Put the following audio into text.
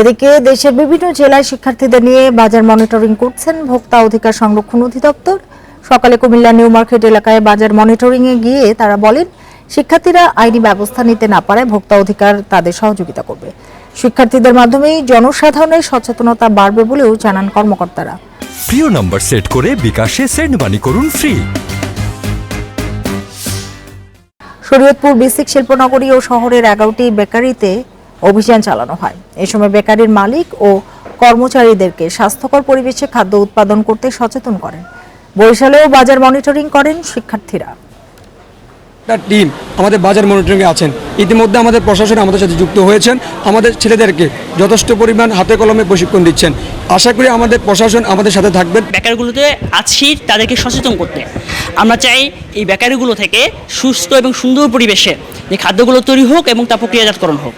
এদিকে দেশের বিভিন্ন জেলায় শিক্ষার্থীদের নিয়ে বাজার মনিটরিং করছেন ভোক্তা অধিকার সংরক্ষণ অধিদপ্তর। সকালে কুমিল্লা নিউ মার্কেট এলাকায় বাজার মনিটরিং এ গিয়ে তারা বলেন শিক্ষার্থীরা আইনি ব্যবস্থা নিতে না পারায় ভোক্তা অধিকার তাদের সহযোগিতা করবে। শিক্ষার্থীদের মাধ্যমেই জনসাধারণের সচেতনতা বাড়বে বলেও জানান কর্মকর্তারা। প্রিয় নম্বর সেট করে বিকাশে সেন্ড মানি করুন ফ্রি। শরীয়তপুর বিসিক শিল্পনগরী ও শহরের এগারোটি বেকারিতে অভিযান চালানো হয়। এ সময় বেকারির মালিক ও কর্মচারীদেরকে স্বাস্থ্যকর পরিবেশে খাদ্য উৎপাদন করতে সচেতন করেন। বরিশালেও বাজার মনিটরিং করেন শিক্ষার্থীরা। একটা টিম আমাদের বাজার মনিটরিংয়ে আছেন। ইতিমধ্যে আমাদের প্রশাসন আমাদের সাথে যুক্ত হয়েছেন। আমাদের ছেলেদেরকে যথেষ্ট পরিমাণ হাতে কলমে প্রশিক্ষণ দিচ্ছেন। আশা করি আমাদের প্রশাসন আমাদের সাথে থাকবেন। বেকারগুলোতে আছি তাদেরকে সচেতন করতে। আমরা চাই এই বেকারিগুলো থেকে সুস্থ এবং সুন্দর পরিবেশে যে খাদ্যগুলো তৈরি হোক এবং তা প্রক্রিয়াজাতকরণ হোক।